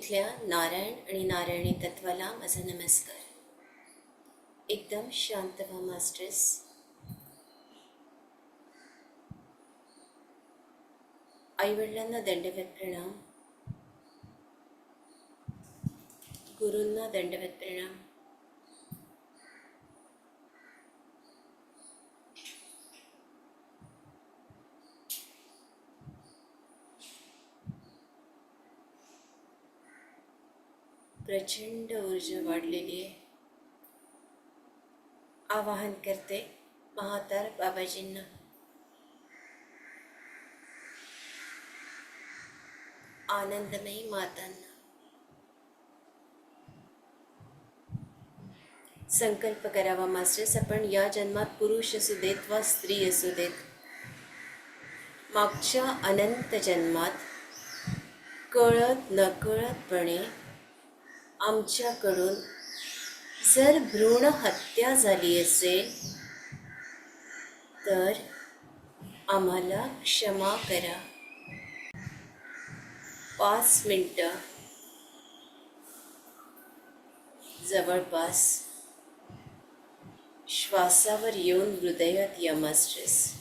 इथल्या नारायण आणि नारायणी तत्वाला माझा नमस्कार. एकदम शांत व्हा मास्टर्स. आईवडिलांना दंडवत प्रणाम. गुरूंना दंडवत प्रणाम. प्रचंड ऊर्जा वाढलेली आहे आवाहन करते महातार बाबाजींना. आनंदमयी मातांना. संकल्प करावा मास्टर्स आपण या जन्मात पुरुष असू देत वा स्त्री असू देत. मागच्या अनंत जन्मात कळत नकळतपणे आमच्याकडून जर भ्रूण हत्या झाली असेल तर आम्हाला क्षमा करा. पाच मिनटं. जवळपास श्वासावर येऊन हृदयात यमास्ट्रेस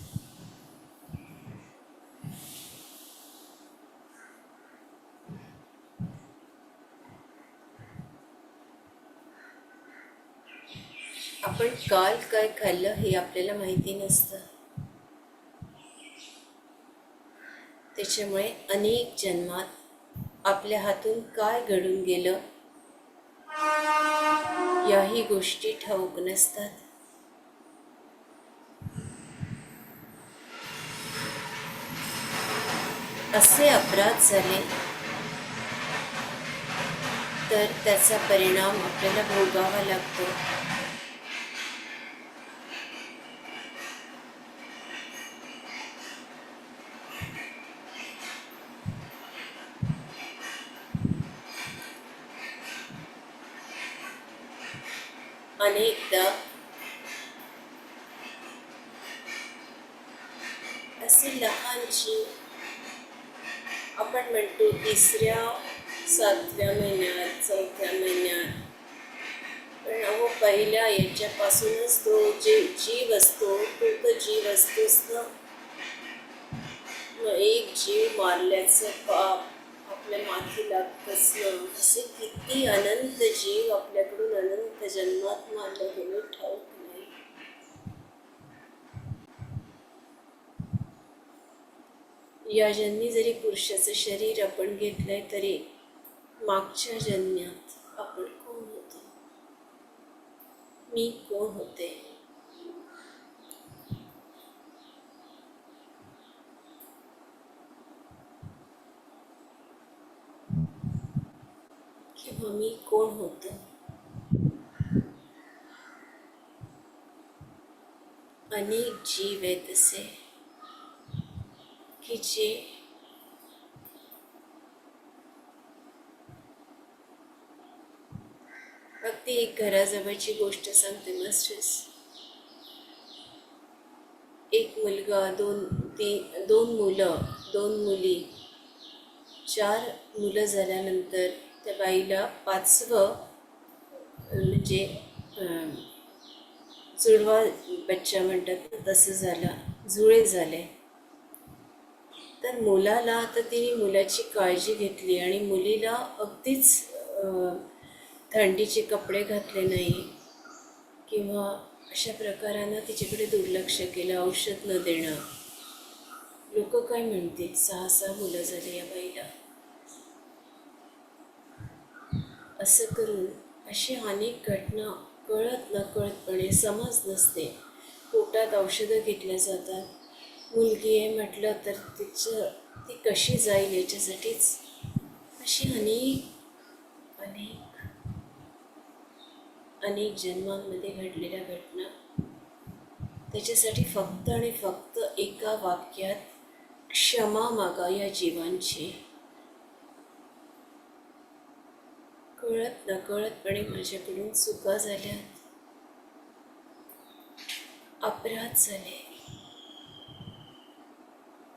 आपण काल काय खाल्लं हे आपल्याला माहिती नसतं. त्याच्यामुळे अनेक जन्मात आपल्या हातून काय घडून गेलं याही गोष्टी ठाऊक नसतात. असे अपराध झाले तर त्याचा परिणाम आपल्याला भोगावा लागतो. आणि अनेकदा असे लहानशी आपण म्हणतो तिसऱ्या सातव्या महिन्यात चौथ्या महिन्यात. पण अहो पहिल्या याच्यापासूनच तो जे जीव असतो तो तर जीव असतोच ना. एक जीव मारल्याचं पाप. आपल्या मातीला कसलं असे किती अनंत जीव आपल्याकडून अनंत जन्मात मारले गेले ठाऊक नाही. या जन्मी जरी पुरुषाचं शरीर आपण घेतलंय तरी मागच्या जन्मात आपण कोण होतो? मी कोण होते? तेव्हा मी कोण होतो? अनेक जीव आहेत असे की जे अगदी एक घराजवळची गोष्ट सांगते मास्टर्स. एक मुलगा दोन तीन दोन मुलं दोन मुली चार मुलं झाल्यानंतर त्या बाईला पाचवं म्हणजे जुळवा बच्चा म्हणतात तसं झालं जुळे झाले. तर मुलाला तर तिने मुलाची काळजी घेतली आणि मुलीला अगदीच थंडीचे कपडे घातले नाही किंवा अशा प्रकारानं तिच्याकडे दुर्लक्ष केलं औषध न देणं. लोक काय म्हणतील? सहा सहा मुलं झाली या बाईला. असं करून अशी अनेक घटना कळत नकळतपणे समज नसते. पोटात औषधं घेतल्या जातात. मुलगी आहे म्हटलं तर तिचं ती कशी जाईल याच्यासाठीच? अशी अनेक अनेक अनेक जन्मांमध्ये घडलेल्या घटना. त्याच्यासाठी फक्त आणि फक्त एका वाक्यात क्षमा मागा या जीवांची. कळत नकळतपणे माझ्याकडून चुका झाल्या. अपराध झाले.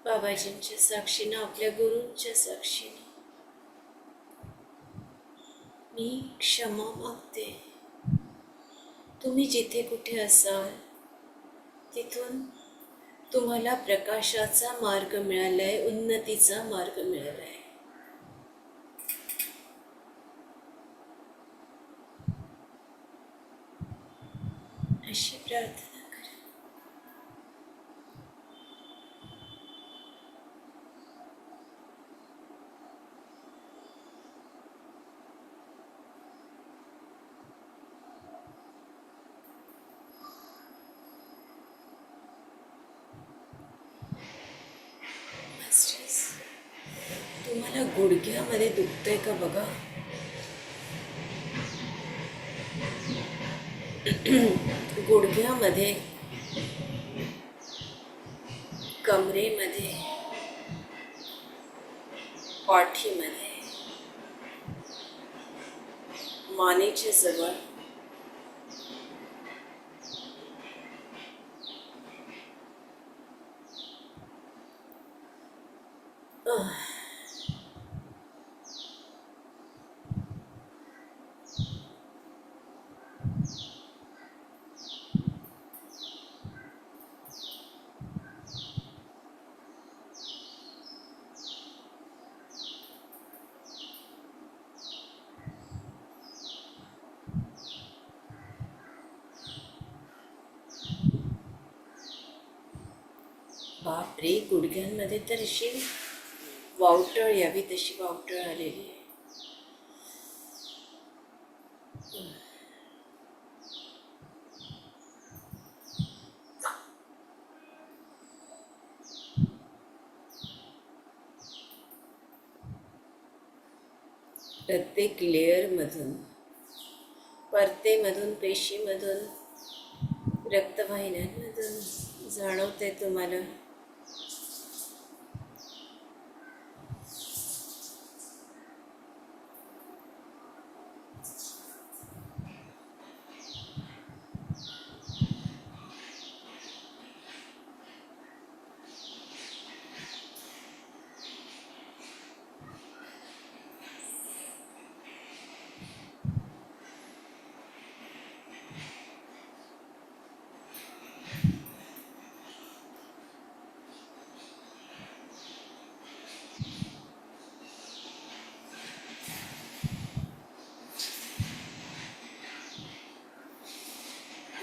बाबाजींच्या साक्षीनं आपल्या गुरूंच्या साक्षीनं. मी क्षमा मागते. तुम्ही जिथे कुठे असाल तिथून तुम्हाला प्रकाशाचा मार्ग मिळालाय उन्नतीचा मार्ग मिळालाय. आहे प्रार्थना तुम्हाला गुडघ्यामध्ये दुखतंय का बघा? गुडघ्यामध्ये कमरेमध्ये पाठीमध्ये मानेच्या जवळ बापरे गुडघ्यांमध्ये तर अशी वावटळ यावी तशी वावटळ आलेली आहे. प्रत्येक लेअरमधून परतेमधून पेशीमधून रक्तवाहिन्यांमधून जाणवते तुम्हाला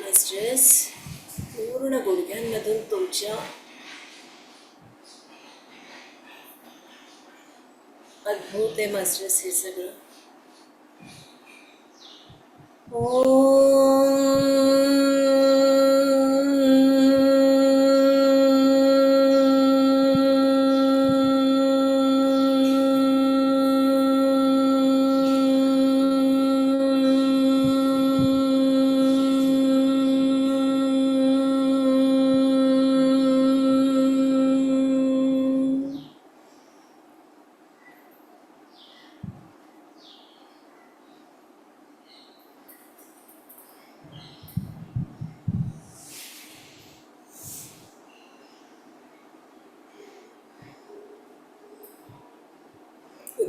मास्टर्स पूर्ण गुडघ्यांमधून अद्भुत आहे मास्टर्स हे सगळं.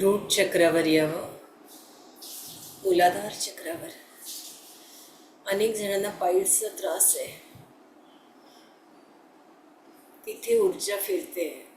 रूट चक्रावर यावं मुलाधार चक्रावर. अनेक जणांना पाईल्सचा त्रास आहे. तिथे ऊर्जा फिरते.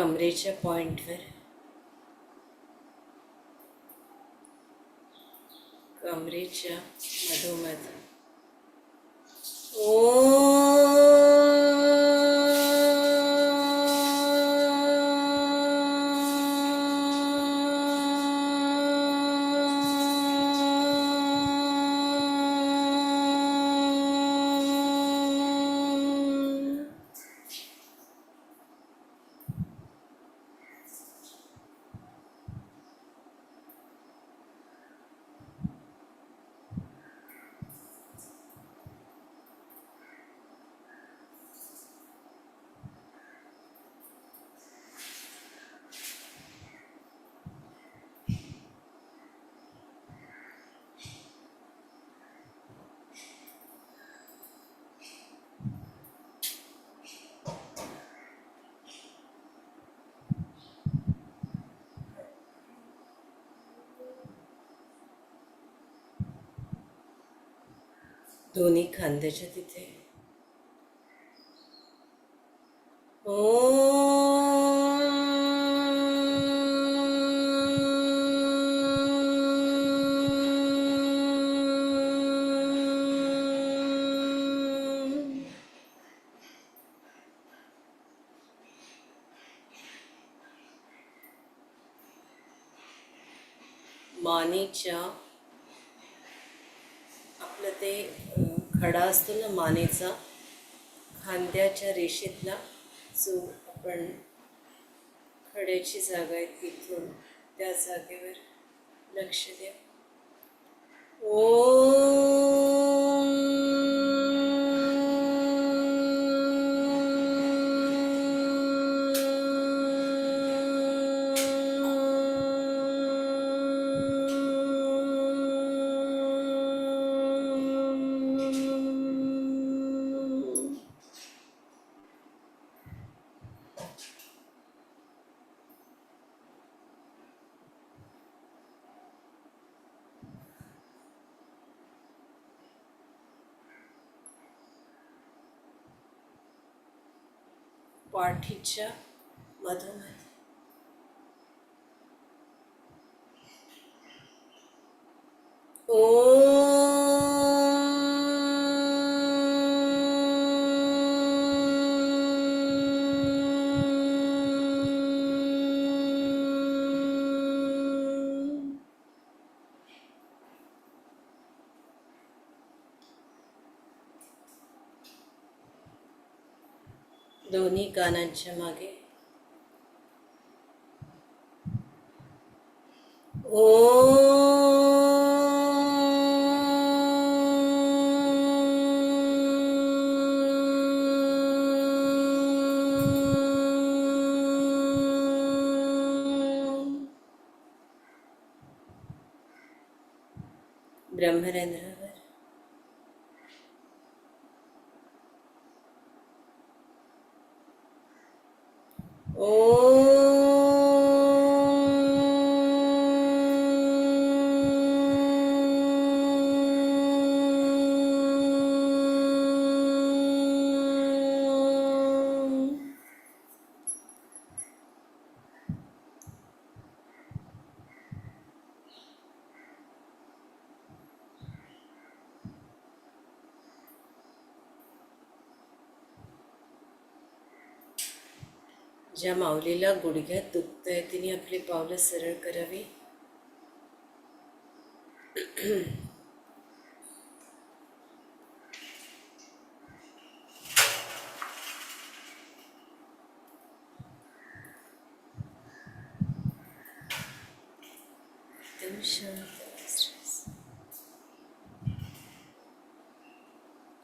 कमरेच्या पॉईंटवर कमरेच्या मधोमध दोन्ही खांद्याच्या तिथे. ओ मानेच्या ते खडा असतो ना मानेचा खांद्याच्या रेषेतला जो आपण खड्याची जागा आहे तिथून त्या जागेवर लक्ष द्या. ओ પાઠી છે વધુમાં दोन्ही कानांच्या मागे. ओ ब्रह्मरंध्रावर ज्या माऊलीला गुडघ्यात दुखतंय तिने आपली पावलं सरळ करावी.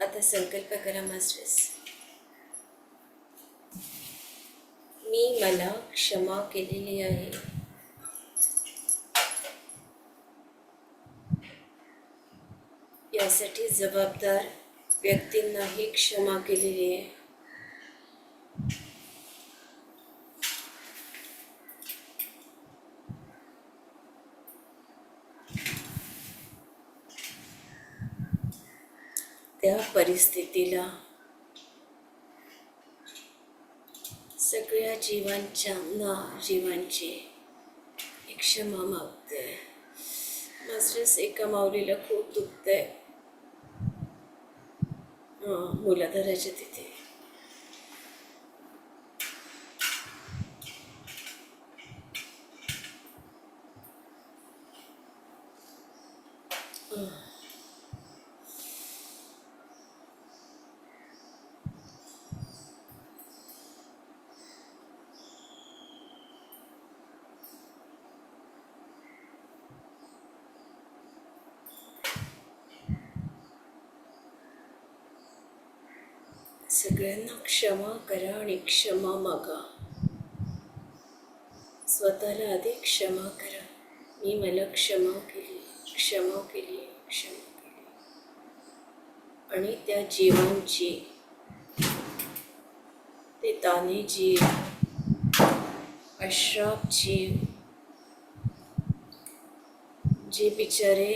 आता संकल्प करा मास्टर्स. मला क्षमा केलेली आहे. यासाठी जबाबदार व्यक्तींनाही क्षमा केलेली आहे. त्या परिस्थितीला सगळ्या जीवांच्या ना जीवांची एक क्षमा मागते. मास्टर्स एका माऊलीला खूप दुखतंय. हां मुलाधाराच्या तिथे सगळ्यांना क्षमा करा आणि क्षमा मागा स्वतःला आधी क्षमा करा मी मला क्षमा केली क्षमा केली क्षमा केली. आणि त्या जीवांची ते ताने जीव अश्राप जीव जे बिचारे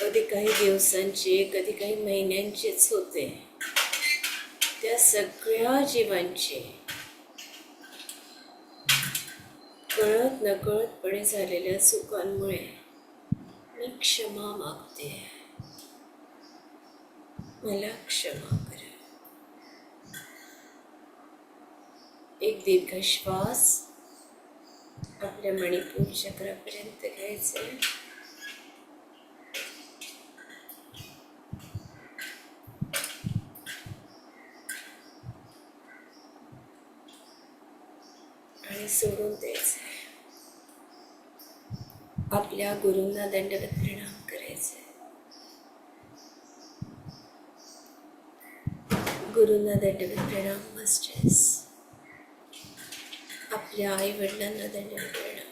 कधी काही दिवसांचे कधी काही महिन्यांचेच होते. आपल्या सगळ्या जीवांचे. कळत नकळतपणे झालेल्या चुकांमुळे मी क्षमा मागते. मला क्षमा करा. एक दीर्घ श्वास आपल्या मणिपूर चक्रापर्यंत घ्यायचा आहे. आणि सोडून द्यायचं आहे. आपल्या गुरूंना दंडवत प्रणाम करायचं. गुरूंना दंडवत प्रणाम मास्टर्स. आपल्या आई वडिलांना दंडवत प्रणाम.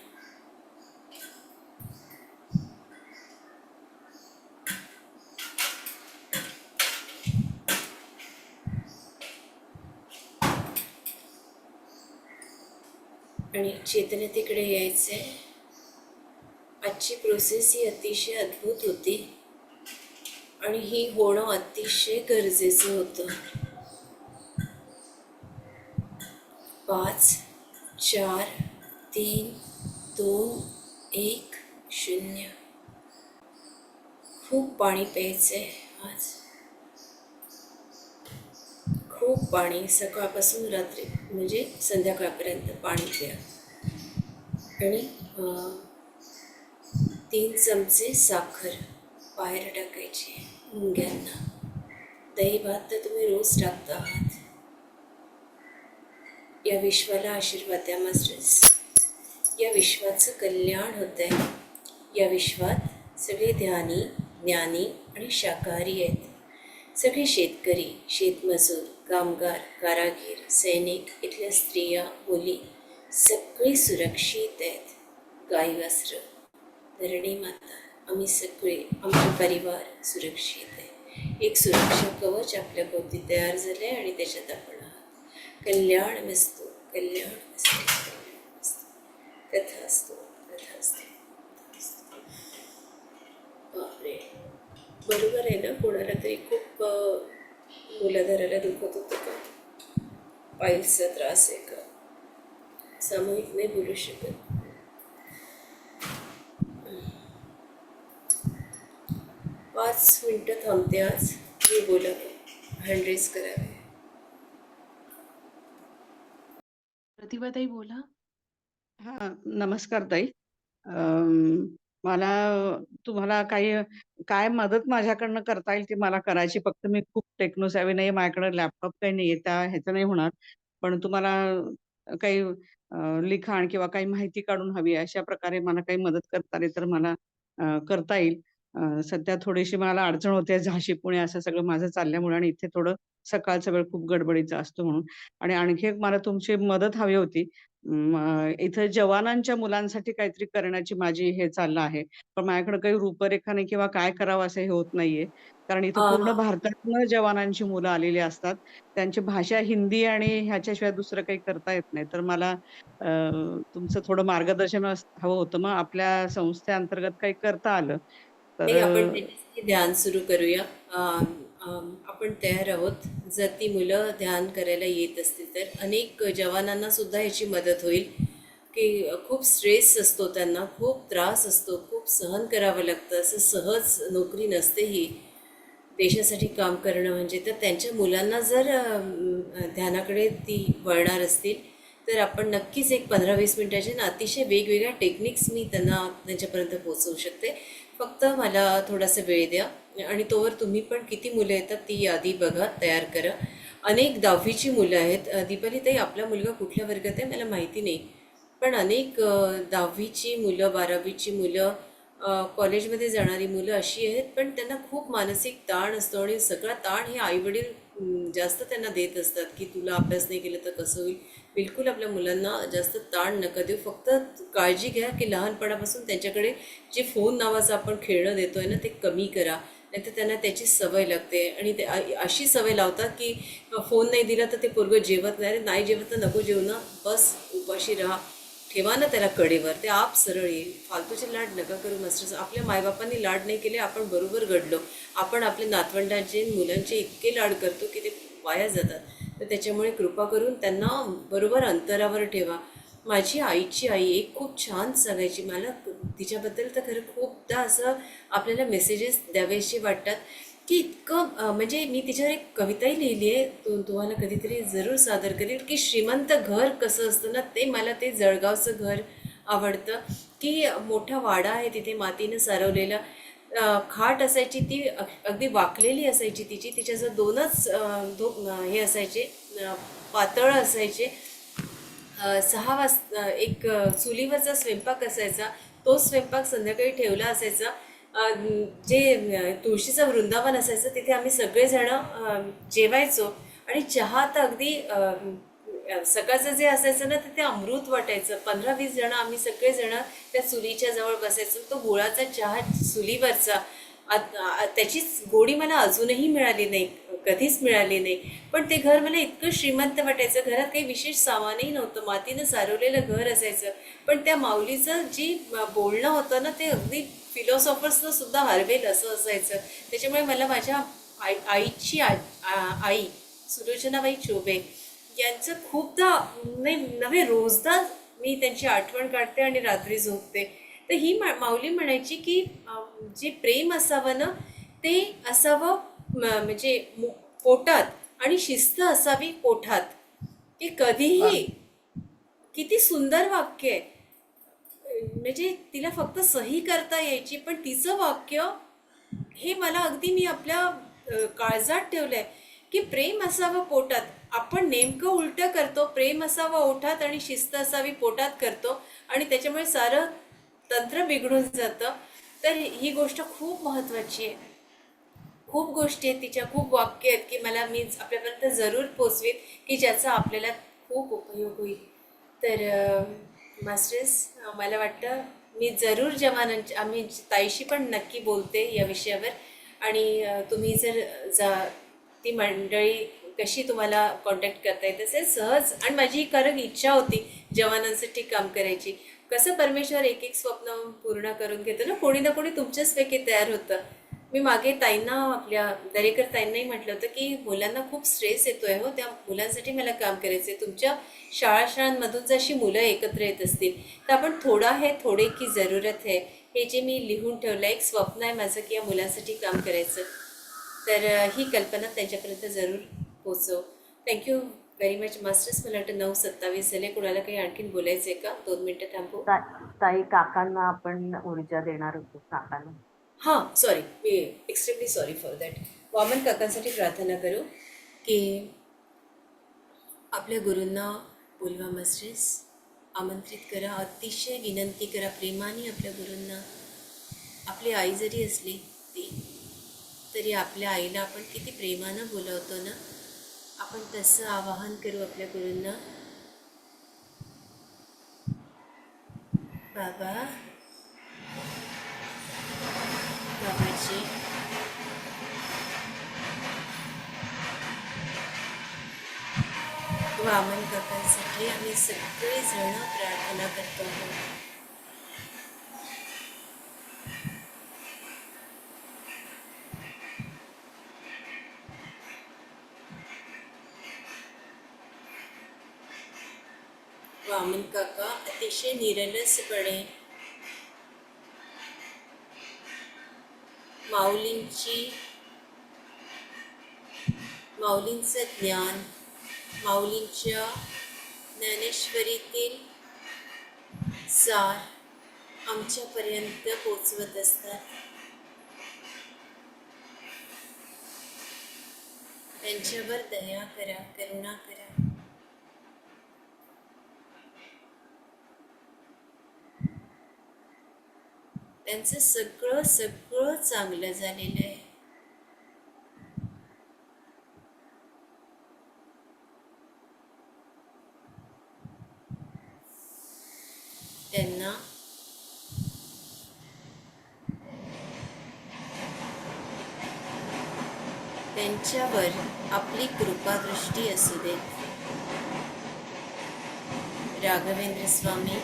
आणि चेतनतेकडे यायचंय. आजची प्रोसेस ही अतिशय अद्भुत होती. आणि ही होणं अतिशय गरजेचं होतं. पाच चार तीन दोन एक शून्य. खूप पाणी प्यायचंय आज. खूप पाणी सकाळपासून रात्री म्हणजे संध्याकाळपर्यंत पाणी प्या. आणि तीन चमचे साखर बाहेर टाकायची मुंग्यांना. दही भात तर तुम्ही रोज टाकता आहात. या विश्वाला आशीर्वाद द्या मास्टर्स. या विश्वाचं कल्याण होत आहे या विश्वात सगळे ध्यानी ज्ञानी आणि शाकाहारी आहेत. सगळे शेतकरी शेतमजूर कामगार कारागीर सैनिक इथल्या स्त्रिया मुली सगळे सुरक्षित आहेत. गाई वासरं धरणी माता आम्ही सगळे आमचा परिवार सुरक्षित आहे. एक सुरक्षा कवच आपल्या भोवती तयार आहे आणि त्याच्यात आपण आहात. कल्याण मस्तो कल्याण कथा असतो कथा असतो. बापरे. बरोबर आहे ना? कोणाला तरी खूप मुलाधाराला दुखत होतं का? पाईल्सचा त्रास आहे का? सामूहिक नाही बोलू शकत. पाच मिनटं थांबते आज. मी बोलावे हँड करावे. प्रतिभाताई बोला. हा नमस्कार ताई. मला तुम्हाला काही काय मदत माझ्याकडनं करता येईल ती मला करायची. फक्त मी खूप टेक्नो सॅव्ही नाही माझ्याकडे लॅपटॉप काही नाही त्या ह्याचं नाही होणार. पण तुम्हाला काही लिखाण किंवा काही माहिती काढून हवी आहे. अशा प्रकारे मला काही मदत करता आली तर मला करता येईल. सध्या थोडीशी मला अडचण होते झाशी पुणे असं सगळं माझं चालल्यामुळे आणि इथे थोडं सकाळचा वेळ खूप गडबडीचा असतो म्हणून आणि आणखी एक मला तुमची मदत हवी होती इथं जवानांच्या मुलांसाठी काहीतरी करण्याची माझी हे चाललं आहे. पण माझ्याकडे काही रूपरेखा नाही किंवा काय करावं असं हे होत नाहीये. कारण इथं पूर्ण भारतातनं जवानांची मुलं आलेली असतात. त्यांची भाषा हिंदी आणि ह्याच्याशिवाय दुसरं काही करता येत नाही. तर मला तुमचं थोडं मार्गदर्शन हवं होतं. मग आपल्या संस्थेअंतर्गत काही करता आलं नाही आपण त्याच्यासाठी ध्यान सुरू करूया. अम, अम, आपण तयार आहोत. जर ती मुलं ध्यान करायला येत असतील तर. अनेक जवानांना सुद्धा ह्याची मदत होईल. की खूप स्ट्रेस असतो त्यांना खूप त्रास असतो खूप सहन करावं लागतं. असं सहज नोकरी नसते ही. देशासाठी काम करणं म्हणजे. तर त्यांच्या मुलांना जर अम, ध्यानाकडे ती वळणार असतील तर आपण नक्कीच एक पंधरा वीस मिनटाचे ना अतिशय वेगवेगळ्या टेक्निक्स मी त्यांना त्यांच्यापर्यंत पोहोचवू शकते. फक्त मला थोडासा वेळ द्या आणि तोवर तुम्ही पण किती मुलं येतात ती यादी बघा तयार करा. अनेक दहावीची मुलं आहेत. दीपाली ताई आपला मुलगा कुठल्या वर्गात आहे मला माहिती नाही. पण अनेक दहावीची मुलं बारावीची मुलं कॉलेजमध्ये जाणारी मुलं अशी आहेत पण त्यांना खूप मानसिक ताण असतो आणि सगळा ताण हे आईवडील जास्त त्यांना देत असतात की तुला अभ्यास नाही केलं तर कसं होईल? बिलकुल आपल्या मुलांना जास्त ताण नका देऊ. फक्त काळजी घ्या की लहानपणापासून त्यांच्याकडे जे फोन नावाचं आपण खेळणं देतो आहे ना ते कमी करा. नाहीतर त्यांना त्याची सवय लागते. आणि ते अशी सवय लावतात की फोन नाही दिला तर ते पोरगं जेवत नाही. नाही जेवत तर नको जेवू ना. बस उपाशी राहा. ठेवा ना त्याला कडेवर. ते आप सरळ येईल फालतूचे लाड नका करू मास्टर आपल्या मायबापांनी लाड नाही केले आपण बरोबर घडलो. आपण आपल्या नातवंडांचे मुलांचे इतके लाड करतो की ते वाया जातात. तर त्याच्यामुळे कृपा करून त्यांना बरोबर अंतरावर ठेवा. माझी आईची आई एक खूप छान सांगायची. मला तिच्याबद्दल तर खरं खूपदा असं आपल्याला मेसेजेस द्यावेसे वाटतात की इतकं म्हणजे मी तिच्यावर एक कविताही लिहिली आहे. तो तुम्हाला कधीतरी जरूर सादर करेल की श्रीमंत घर कसं असतं ना ते मला ते जळगावचं घर आवडतं. की मोठा वाडा आहे तिथे मातीनं सारवलेला. खाट असायची ती अगदी वाकलेली असायची तिची. तिच्याजवळ दोनच धो दो हे असायचे पातळ असायचे. सहा वाजता एक चुलीवरचा स्वयंपाक असायचा. तो स्वयंपाक संध्याकाळी ठेवला असायचा. जे तुळशीचं वृंदावन असायचं तिथे आम्ही सगळेजणं जेवायचो. आणि चहा तर अगदी सकाळचं जे असायचं ना ते ते अमृत वाटायचं. पंधरा वीस जण आम्ही सगळेजणं त्या चुलीच्या जवळ बसायचो. तो गुळाचा चहा चुलीवरचा आत- त्याचीच गोडी मला अजूनही मिळाली नाही कधीच मिळाली नाही. पण ते घर मला इतकं श्रीमंत वाटायचं. घरात काही विशेष सामानही नव्हतं. मातीनं सारवलेलं घर असायचं. पण त्या माऊलीचं जी बोलणं होतं ना ते अगदी फिलॉसॉफर्सनं सुद्धा हरवेल असं असायचं. त्याच्यामुळे मला माझ्या आई आईची आई सुलोचनाबाई चोबे यांचं खूपदा नाही नव्हे रोजदा मी त्यांची आठवण काढते आणि रात्री झोपते. तर ही मा माऊली म्हणायची की जे प्रेम असावं ना ते असावं म्हणजे पोटात आणि शिस्त असावी पोठात की कधीही किती सुंदर वाक्य आहे. म्हणजे तिला फक्त सही करता यायची पण तिचं वाक्य हे मला अगदी मी आपल्या काळजात ठेवलंय. की प्रेम असावं पोटात. आपण नेमकं उलटं करतो प्रेम असावं ओठात आणि शिस्त असावी पोटात करतो आणि त्याच्यामुळे सारं तंत्र बिघडून जातं. तर ही गोष्ट खूप महत्त्वाची आहे. खूप गोष्टी आहेत तिच्या खूप वाक्य आहेत की मला मी आपल्यापर्यंत जरूर पोचवेन की ज्याचा आपल्याला खूप उपयोग होईल. तर मास्टर्स मला वाटतं मी जरूर जवानांच्या आम्ही ताईशी पण नक्की बोलते या विषयावर. आणि तुम्ही जर जा ती मंडळी कशी तुम्हाला कॉन्टॅक्ट करता येईल तसेच सहज. आणि माझी ही इच्छा होती जवानांसाठी काम करायची. कसं परमेश्वर एक एक स्वप्न पूर्ण करून घेतो ना कोणी ना कोणी तुमच्याच पैकी तयार होतं. मी मागे ताईंना आपल्या दरेकर ताईंनाही म्हटलं होतं की मुलांना खूप स्ट्रेस येतो आहे हो. त्या मुलांसाठी मला काम करायचं आहे तुमच्या शाळा शाळांमधून जशी मुलं एकत्र येत असतील तर आपण थोडा हे थोडे की जरूरत आहे हे जे मी लिहून ठेवलं एक स्वप्न आहे माझं की या मुलांसाठी काम करायचं. तर ही कल्पना त्यांच्यापर्यंत जरूर पोचव thank you very much masters. मला वाटतं नऊ सत्तावीस झाले. कोणाला काही आणखीन बोलायचं आहे का? दोन मिनटं थांबू. ताई काकांना आपण ऊर्जा देणार होतो काकांना. हां sorry me extremely sorry for that Vaman काकांसाठी प्रार्थना करू की आपल्या गुरूंना बोलवा मास्टर्स. आमंत्रित करा अतिशय विनंती करा. प्रेमाने आपल्या गुरूंना. आपली आई जरी असली ती तरी आपल्या आईला आपण किती प्रेमानं बोलवतो ना? आपण तसं आवाहन करू आपल्या गुरूंना. बाबा. बाबाजी. वामन काकांसाठी आम्ही सगळेजण प्रार्थना करतो. आहोत वामन काका अतिशय निरलसपणे माऊलींची माऊलींचं ज्ञान माऊलींच्या ज्ञानेश्वरीतील सार आमच्यापर्यंत पोचवत असतात. त्यांच्यावर दया करा करुणा करा. त्यांचं सगळं सगळं चांगलं झालेलं आहे. त्यांना त्यांच्यावर आपली कृपादृष्टी असू दे. राघवेंद्र स्वामी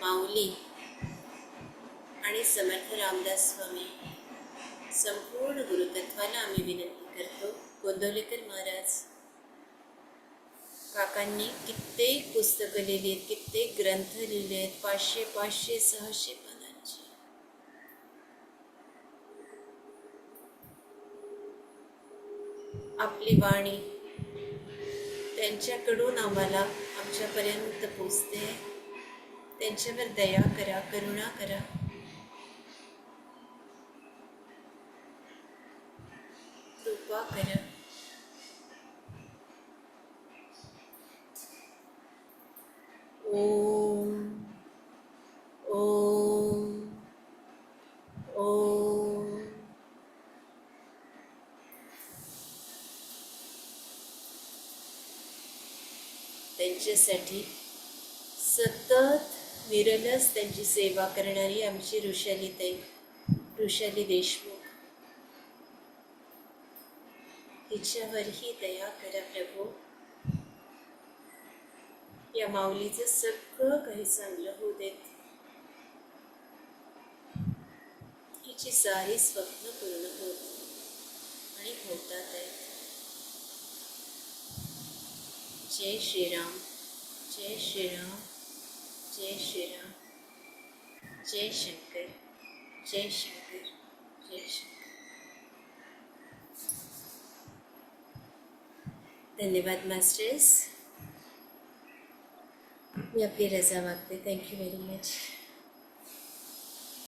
माऊली आणि समर्थ रामदास स्वामी संपूर्ण गुरुतत्वाला आम्ही विनंती करतो. गोंदवलेकर महाराज काकांनी कित्येक पुस्तकं लिहिली आहेत कित्येक ग्रंथ लिहिले आहेत पाचशे पाचशे सहाशे पानांची. आपली वाणी त्यांच्याकडून आम्हाला आमच्यापर्यंत पोचते. त्यांच्यावर दया करा करुणा करा. कृपा करा ओम ओम त्यांच्यासाठी सतत निरलस त्यांची सेवा करणारी आमची ऋषाली ताई ऋषाली देशमुख. तिच्यावरही दया करा प्रभू. या माऊलीचं सगळं काही चांगलं होऊ देत. तिची सारी स्वप्न पूर्ण होत आणि होतात आहेत. जय श्रीराम जय श्रीराम जय श्रीराम. जय शंकर जय शंकर जय शंकर. धन्यवाद मास्टर्स. मी आपली रजा मागते. Thank you very much